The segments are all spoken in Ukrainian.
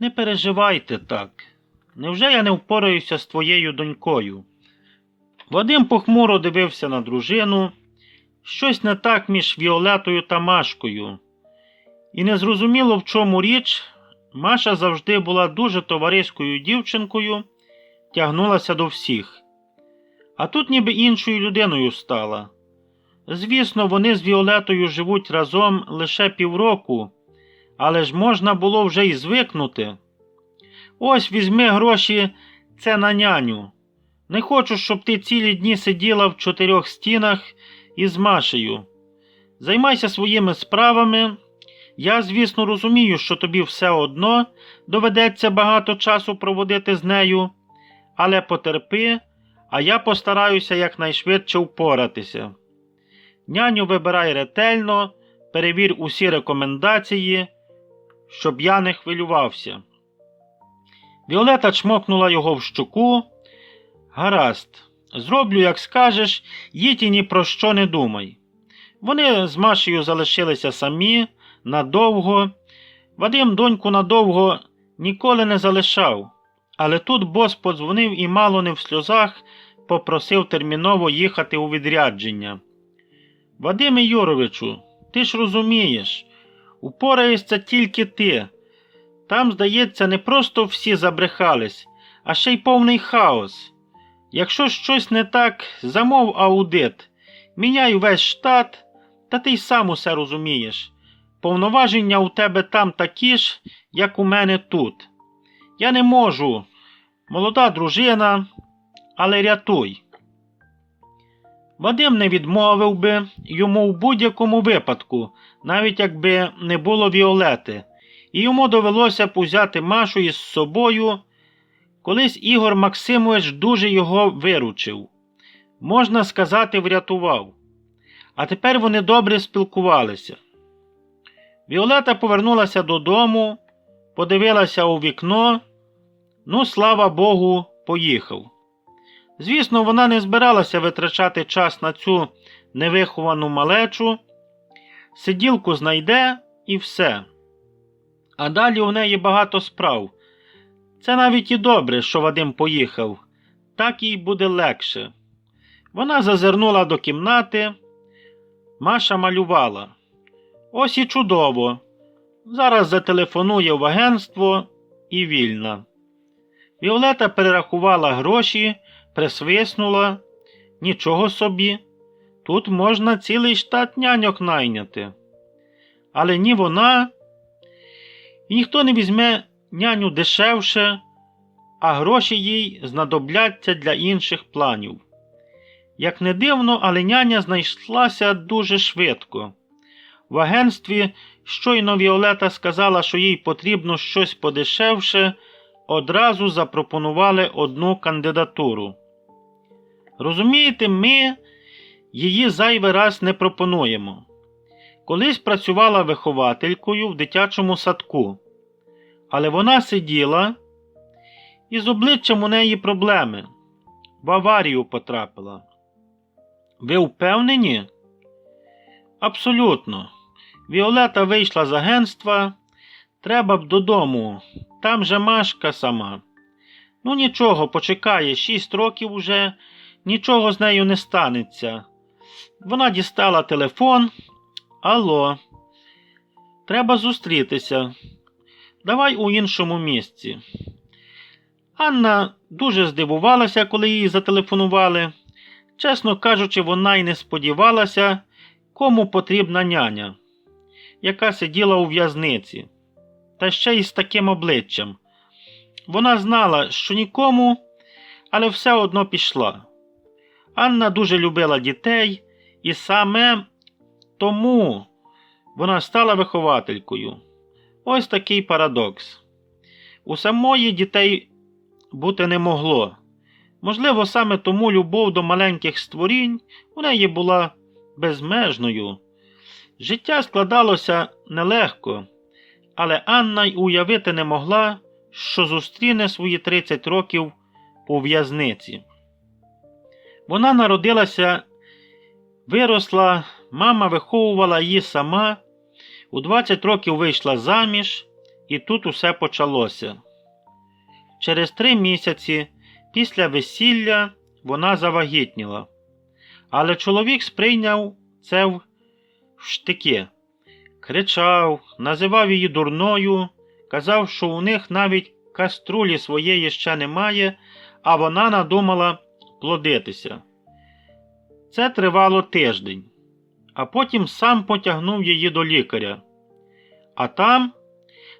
Не переживайте так. Невже я не впораюся з твоєю донькою? Вадим похмуро дивився на дружину. Щось не так між Віолетою та Машкою. І незрозуміло, в чому річ, Маша завжди була дуже товариською дівчинкою, тягнулася до всіх. А тут ніби іншою людиною стала. Звісно, вони з Віолетою живуть разом лише півроку, але ж можна було вже й звикнути. Ось візьми гроші, це на няню. Не хочу, щоб ти цілі дні сиділа в чотирьох стінах із Машею. Займайся своїми справами. Я, звісно, розумію, що тобі все одно доведеться багато часу проводити з нею, але потерпи, а я постараюся якнайшвидше впоратися. Няню вибирай ретельно, перевір усі рекомендації, щоб я не хвилювався. Віолета чмокнула його в щоку. Гаразд, зроблю, як скажеш, їдь і ні про що не думай. Вони з Машею залишилися самі надовго. Вадим доньку надовго ніколи не залишав, але тут бос подзвонив і мало не в сльозах попросив терміново їхати у відрядження. Вадиме Юровичу, ти ж розумієш, упораєшся тільки ти. Там, здається, не просто всі забрехались, а ще й повний хаос. Якщо щось не так, замов аудит, міняй весь штат, та ти й сам усе розумієш. Повноваження у тебе там такі ж, як у мене тут. Я не можу. Молода дружина, але рятуй. Вадим не відмовив би йому в будь-якому випадку, навіть якби не було Віолети, і йому довелося б узяти Машу із собою. Колись Ігор Максимович дуже його виручив, можна сказати, врятував. А тепер вони добре спілкувалися. Віолета повернулася додому, подивилася у вікно. Ну, слава Богу, поїхав. Звісно, вона не збиралася витрачати час на цю невиховану малечу. Сиділку знайде і все. А далі у неї багато справ. Це навіть і добре, що Вадим поїхав, так їй буде легше. Вона зазирнула до кімнати. Маша малювала. Ось і чудово. Зараз зателефонує в агентство і вільна. Віолета перерахувала гроші, присвиснула. Нічого собі. Тут можна цілий штат няньок найняти. Але ні вона, і ніхто не візьме няню дешевше, а гроші їй знадобляться для інших планів. Як не дивно, але няня знайшлася дуже швидко. В агентстві щойно Віолета сказала, що їй потрібно щось подешевше, одразу запропонували одну кандидатуру. Розумієте, ми її зайвий раз не пропонуємо. Колись працювала вихователькою в дитячому садку, але вона сиділа, і з обличчям у неї проблеми. В аварію потрапила. Ви впевнені? Абсолютно. Віолета вийшла з агентства. Треба б додому. Там же Машка сама. Ну нічого, почекає, шість років уже, нічого з нею не станеться. Вона дістала телефон. Алло, треба зустрітися. Давай у іншому місці. Анна дуже здивувалася, коли їй зателефонували. Чесно кажучи, вона й не сподівалася, кому потрібна няня, яка сиділа у в'язниці, та ще й з таким обличчям. Вона знала, що нікому, але все одно пішла. Анна дуже любила дітей, і саме тому вона стала вихователькою. Ось такий парадокс. У самої дітей бути не могло. Можливо, саме тому любов до маленьких створінь у неї була безмежною. Життя складалося нелегко, але Анна й уявити не могла, що зустріне свої 30 років у в'язниці. Вона народилася, виросла, мама виховувала її сама, у 20 років вийшла заміж І тут усе почалося. Через три місяці після весілля вона завагітніла. Але чоловік сприйняв це в штики. Кричав, називав її дурною, казав, що у них навіть каструлі своєї ще немає, а вона надумала плодитися. Це тривало тиждень, а потім сам потягнув її до лікаря. А там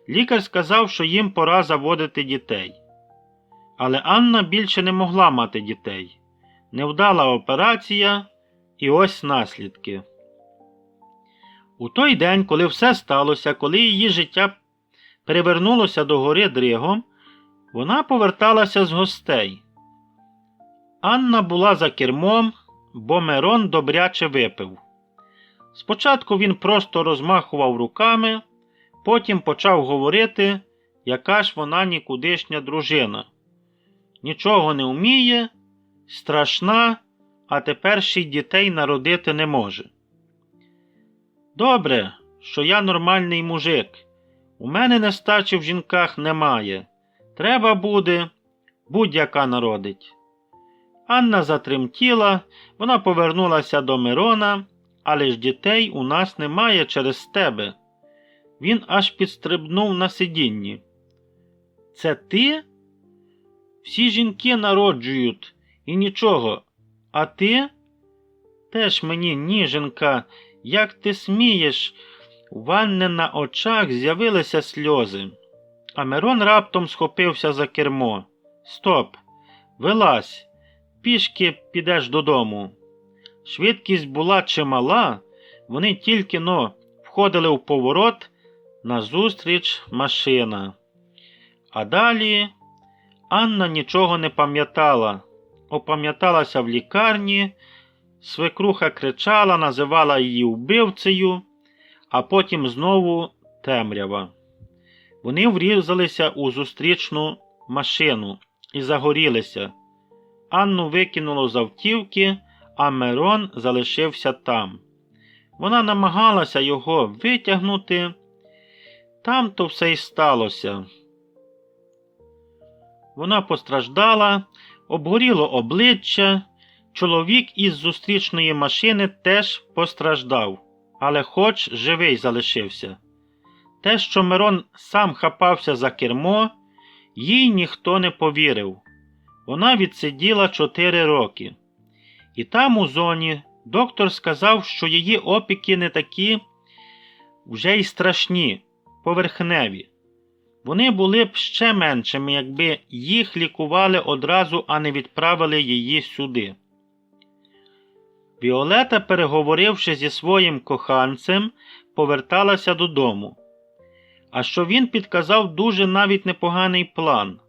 лікар сказав, що їм пора заводити дітей. Але Анна більше не могла мати дітей. Невдала операція, і ось наслідки. У той день, коли все сталося, коли її життя перевернулося до гори Дригом, вона поверталася з гостей. Анна була за кермом, бо Мирон добряче випив. Спочатку він просто розмахував руками, потім почав говорити, яка ж вона нікудишня дружина. Нічого не вміє, страшна, а тепер ще й дітей народити не може. Добре, що я нормальний мужик. У мене нестачі в жінках немає. Треба буде, будь-яка народить. Анна затремтіла, вона повернулася до Мирона, але ж дітей у нас немає через тебе. Він аж підстрибнув на сидінні. Це ти? Всі жінки народжують і нічого. А ти? Теж мені, ніженка, як ти смієш? У Ванни на очах з'явилися сльози. А Мирон раптом схопився за кермо. Стоп, вилазь, пішки підеш додому. Швидкість була чимала, вони тільки но входили в поворот назустріч машина. А далі Анна нічого не пам'ятала, опам'яталася в лікарні, свекруха кричала, називала її вбивцею, а потім знову темрява. Вони врізалися у зустрічну машину і загорілися. Анну викинуло з автівки, а Мирон залишився там. Вона намагалася його витягнути. Там то все й сталося. Вона постраждала, обгоріло обличчя. Чоловік із зустрічної машини теж постраждав, але хоч живий залишився. Те, що Мирон сам хапався за кермо, їй ніхто не повірив. Вона відсиділа чотири роки. І там, у зоні, доктор сказав, що її опіки не такі вже й страшні, поверхневі. Вони були б ще меншими, якби їх лікували одразу, а не відправили її сюди. Віолета, переговоривши зі своїм коханцем, поверталася додому. А що він підказав дуже навіть непоганий план.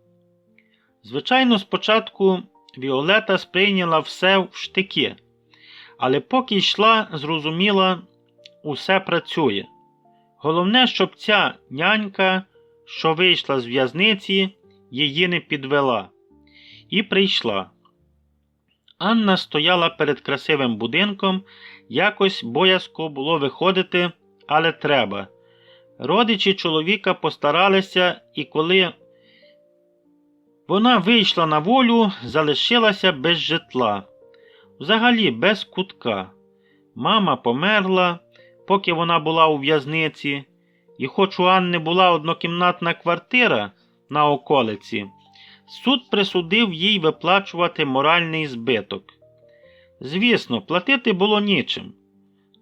Звичайно, спочатку Віолета сприйняла все в штики, але поки йшла, зрозуміла, усе працює. Головне, щоб ця нянька, що вийшла з в'язниці, її не підвела. І прийшла. Анна стояла перед красивим будинком, якось боязко було виходити, але треба. Родичі чоловіка постаралися, і коли вона вийшла на волю, залишилася без житла, взагалі без кутка. Мама померла, поки вона була у в'язниці, і хоч у Анни була однокімнатна квартира на околиці, суд присудив їй виплачувати моральний збиток. Звісно, платити було нічим,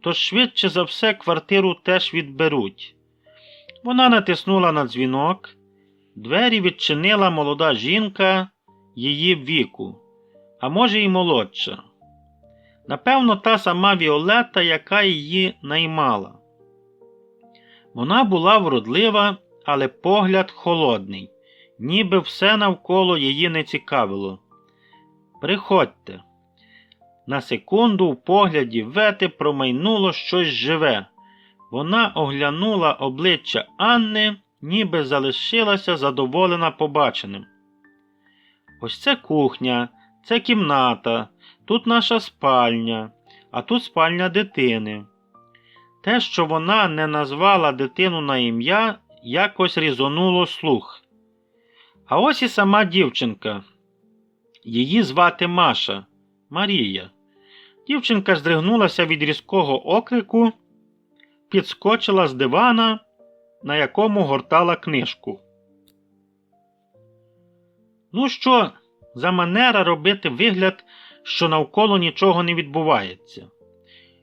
тож швидше за все квартиру теж відберуть. Вона натиснула на дзвінок. Двері відчинила молода жінка її віку, а може, й молодша. Напевно, та сама Віолета, яка її наймала. Вона була вродлива, але погляд холодний, ніби все навколо її не цікавило. Приходьте. На секунду в погляді Вети промайнуло щось живе. Вона оглянула обличчя Анни, ніби залишилася задоволена побаченим. Ось це кухня, це кімната, тут наша спальня, а тут спальня дитини. Те, що вона не назвала дитину на ім'я, якось різонуло слух. А ось і сама дівчинка. Її звати Маша Марія. Дівчинка здригнулася від різкого окрику, підскочила з дивана, на якому гортала книжку. Ну що, за манера робити вигляд, що навколо нічого не відбувається?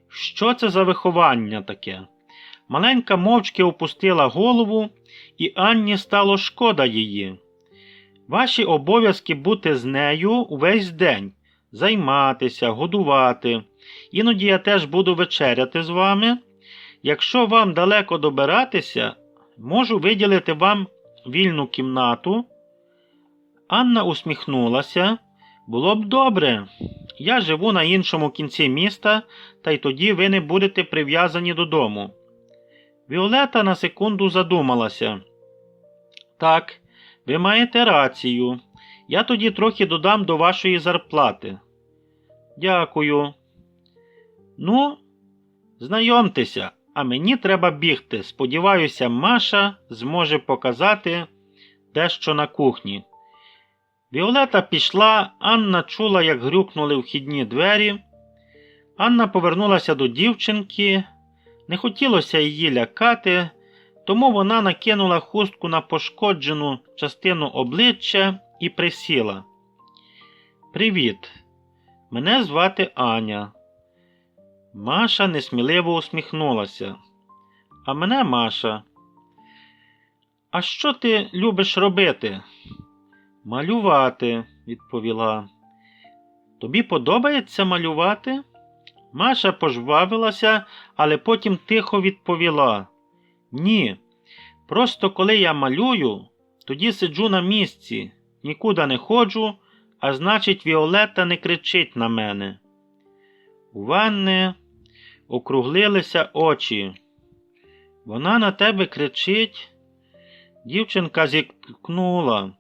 Що це за виховання таке? Маленька мовчки опустила голову, і Анні стало шкода її. Ваші обов'язки бути з нею увесь день, займатися, годувати. Іноді я теж буду вечеряти з вами. Якщо вам далеко добиратися, можу виділити вам вільну кімнату. Анна усміхнулася. Було б добре. Я живу на іншому кінці міста, та й тоді ви не будете прив'язані додому. Віолета на секунду задумалася. Так, ви маєте рацію. Я тоді трохи додам до вашої зарплати. Дякую. Ну, знайомтеся, а мені треба бігти. Сподіваюся, Маша зможе показати дещо на кухні. Віолета пішла, Анна чула, як грюкнули вхідні двері. Анна повернулася до дівчинки. Не хотілося її лякати, тому вона накинула хустку на пошкоджену частину обличчя і присіла. Привіт, мене звати Аня. Маша несміливо усміхнулася. А мене Маша. А що ти любиш робити? Малювати, відповіла. Тобі подобається малювати? Маша пожвавилася, але потім тихо відповіла: Ні. Просто коли я малюю, тоді сиджу на місці, нікуди не ходжу, а значить, Віолетта не кричить на мене. У Ванни округлилися очі. Вона на тебе кричить. Дівчинка зіткнула.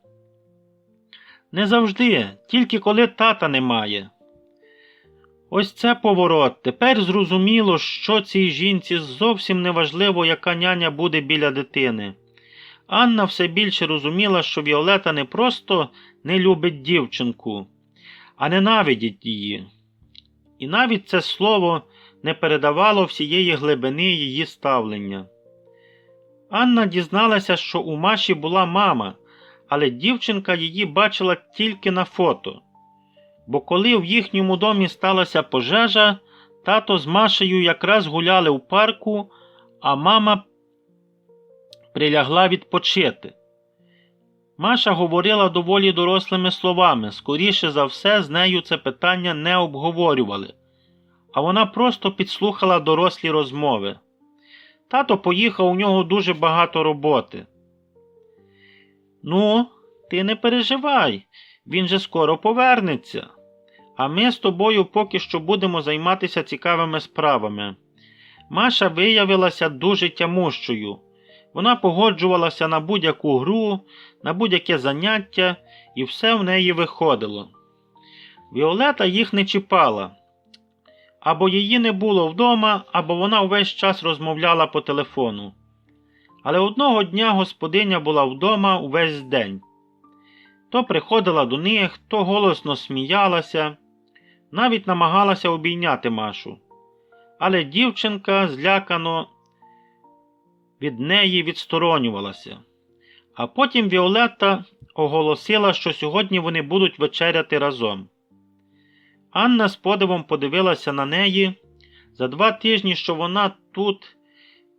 Не завжди, тільки коли тата немає. Ось це поворот. Тепер зрозуміло, що цій жінці зовсім не важливо, яка няня буде біля дитини. Анна все більше розуміла, що Віолета не просто не любить дівчинку, а ненавидить її. І навіть це слово не передавало всієї глибини її ставлення. Анна дізналася, що у Маші була мама, але дівчинка її бачила тільки на фото. Бо коли в їхньому домі сталася пожежа, тато з Машею якраз гуляли в парку, а мама прилягла відпочити. Маша говорила доволі дорослими словами, скоріше за все, з нею це питання не обговорювали, а вона просто підслухала дорослі розмови. Тато поїхав у нього дуже багато роботи. Ну, ти не переживай, він же скоро повернеться. А ми з тобою поки що будемо займатися цікавими справами. Маша виявилася дуже тямущою. Вона погоджувалася на будь-яку гру, на будь-яке заняття, і все в неї виходило. Віолета їх не чіпала. Або її не було вдома, або вона увесь час розмовляла по телефону. Але одного дня господиня була вдома увесь день. То приходила до них, то голосно сміялася, навіть намагалася обійняти Машу. Але дівчинка злякано від неї відсторонювалася. А потім Віолетта оголосила, що сьогодні вони будуть вечеряти разом. Анна з подивом подивилася на неї. За два тижні, що вона тут,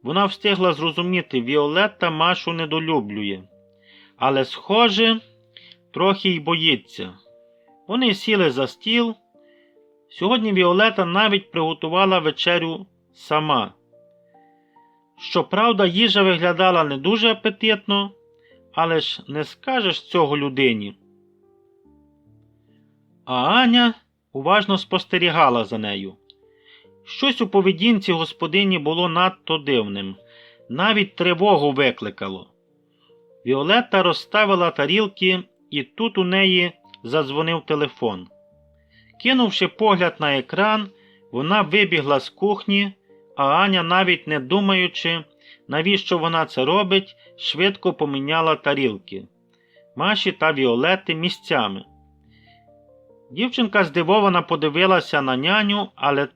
вона встигла зрозуміти, Віолетта Машу недолюблює. Але, схоже, трохи й боїться. Вони сіли за стіл. Сьогодні Віолета навіть приготувала вечерю сама. Щоправда, їжа виглядала не дуже апетитно, але ж не скажеш цього людині. А Аня уважно спостерігала за нею. Щось у поведінці господині було надто дивним, навіть тривогу викликало. Віолетта розставила тарілки, і тут у неї задзвонив телефон. Кинувши погляд на екран, вона вибігла з кухні, а Аня, навіть не думаючи, навіщо вона це робить, швидко поміняла тарілки. Маші та Віолети місцями. Дівчинка здивовано подивилася на няню, але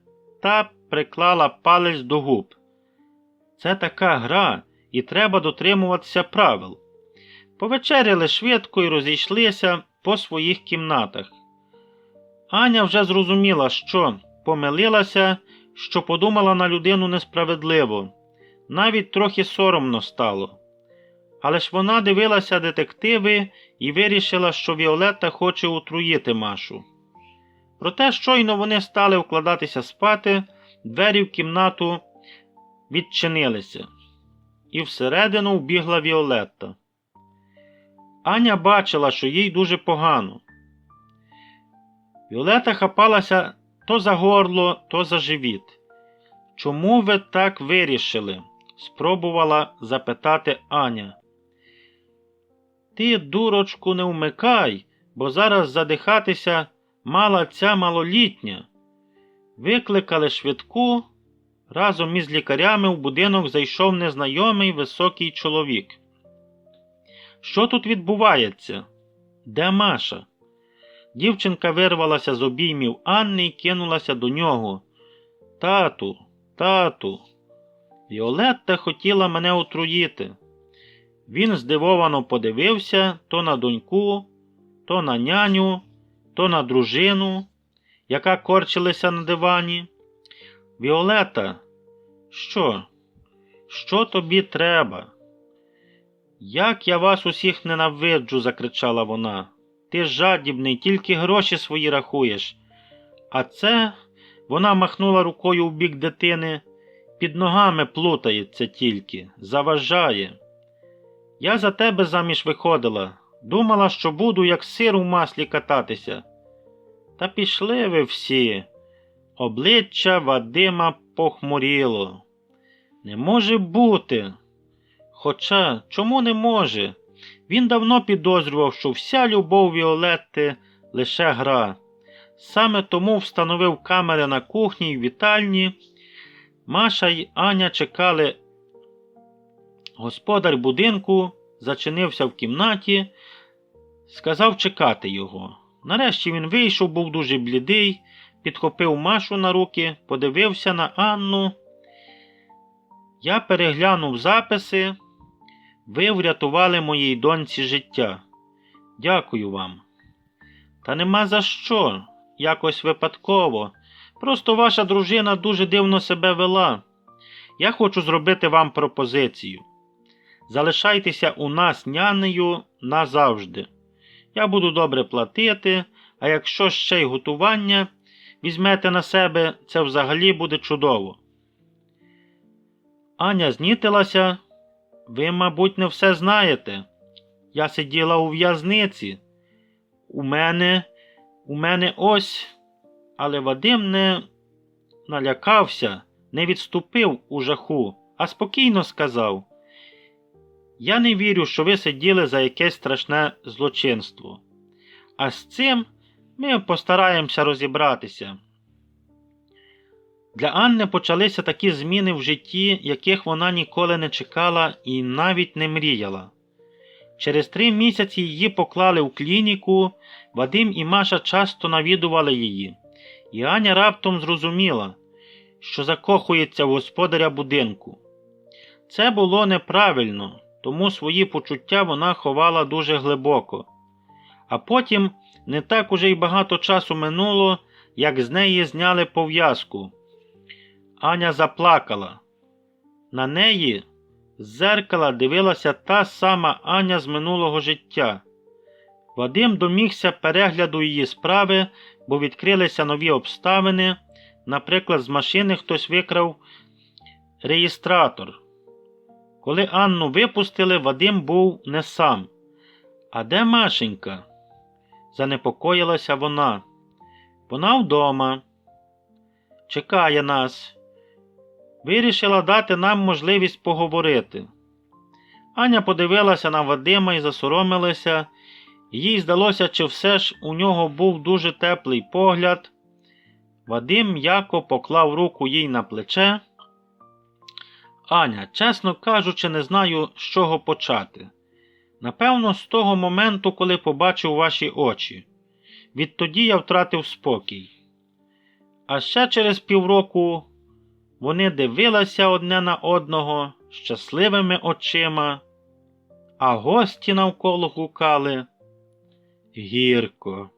та приклала палець до губ. Це така гра, і треба дотримуватися правил. Повечеряли швидко і розійшлися по своїх кімнатах. Аня вже зрозуміла, що помилилася, що подумала на людину несправедливо, навіть трохи соромно стало. Але ж вона дивилася детективи і вирішила, що Віолетта хоче отруїти Машу. Проте щойно вони стали вкладатися спати, двері в кімнату відчинилися, і всередину вбігла Віолетта. Аня бачила, що їй дуже погано. Віолета хапалася то за горло, то за живіт. Чому ви так вирішили? спробувала запитати Аня. Ти, дурочку, не вмикай, бо зараз задихатися мала ця малолітня. Викликали швидку. Разом із лікарями в будинок зайшов незнайомий високий чоловік. Що тут відбувається? Де Маша? Дівчинка вирвалася з обіймів Анни і кинулася до нього. Тату, тату, Віолетта хотіла мене отруїти. Він здивовано подивився то на доньку, то на няню, то на дружину, яка корчилася на дивані. Віолета, що? Що тобі треба? Як я вас усіх ненавиджу, закричала вона. Ти жадібний, тільки гроші свої рахуєш. А це вона махнула рукою в бік дитини, під ногами плутається тільки, заважає. Я за тебе заміж виходила, думала, що буду як сир у маслі кататися. Та пішли ви всі. Обличчя Вадима похмуріло. Не може бути. Хоча чому не може? Він давно підозрював, що вся любов Віолетти лише гра. Саме тому встановив камери на кухні й вітальні. Маша й Аня чекали. Господар будинку зачинився в кімнаті, сказав чекати його. Нарешті він вийшов, був дуже блідий, підхопив Машу на руки, подивився на Анну. Я переглянув записи. Ви врятували моїй доньці життя. Дякую вам. Та нема за що, якось випадково. Просто ваша дружина дуже дивно себе вела. Я хочу зробити вам пропозицію. Залишайтеся у нас нянею назавжди. Я буду добре платити, а якщо ще й готування візьмете на себе, це взагалі буде чудово. Аня знітилася. Ви, мабуть, не все знаєте. Я сиділа у в'язниці. У мене, у мене ось. Але Вадим не налякався, не відступив у жаху, а спокійно сказав: Я не вірю, що ви сиділи за якесь страшне злочинство. А з цим ми постараємося розібратися. Для Анни почалися такі зміни в житті, яких вона ніколи не чекала і навіть не мріяла. Через три місяці її поклали в клініку, Вадим і Маша часто навідували її, і Аня раптом зрозуміла, що закохується в господаря будинку. Це було неправильно, тому свої почуття вона ховала дуже глибоко. А потім не так уже й багато часу минуло, як з неї зняли пов'язку. Аня заплакала. На неї з зеркала дивилася та сама Аня з минулого життя. Вадим домігся перегляду її справи, бо відкрилися нові обставини. Наприклад, з машини хтось викрав реєстратор. Коли Анну випустили, Вадим був не сам. А де Машенька? занепокоїлася вона. Вона вдома. Чекає нас. Вирішила дати нам можливість поговорити. Аня подивилася на Вадима і засоромилася. Їй здалося, чи все ж у нього був дуже теплий погляд. Вадим м'яко поклав руку їй на плече. Аня, чесно кажучи, не знаю, з чого почати. Напевно, з того моменту, коли побачив ваші очі. Відтоді я втратив спокій. А ще через півроку вони дивилися одне на одного щасливими очима, а гості навколо гукали гірко.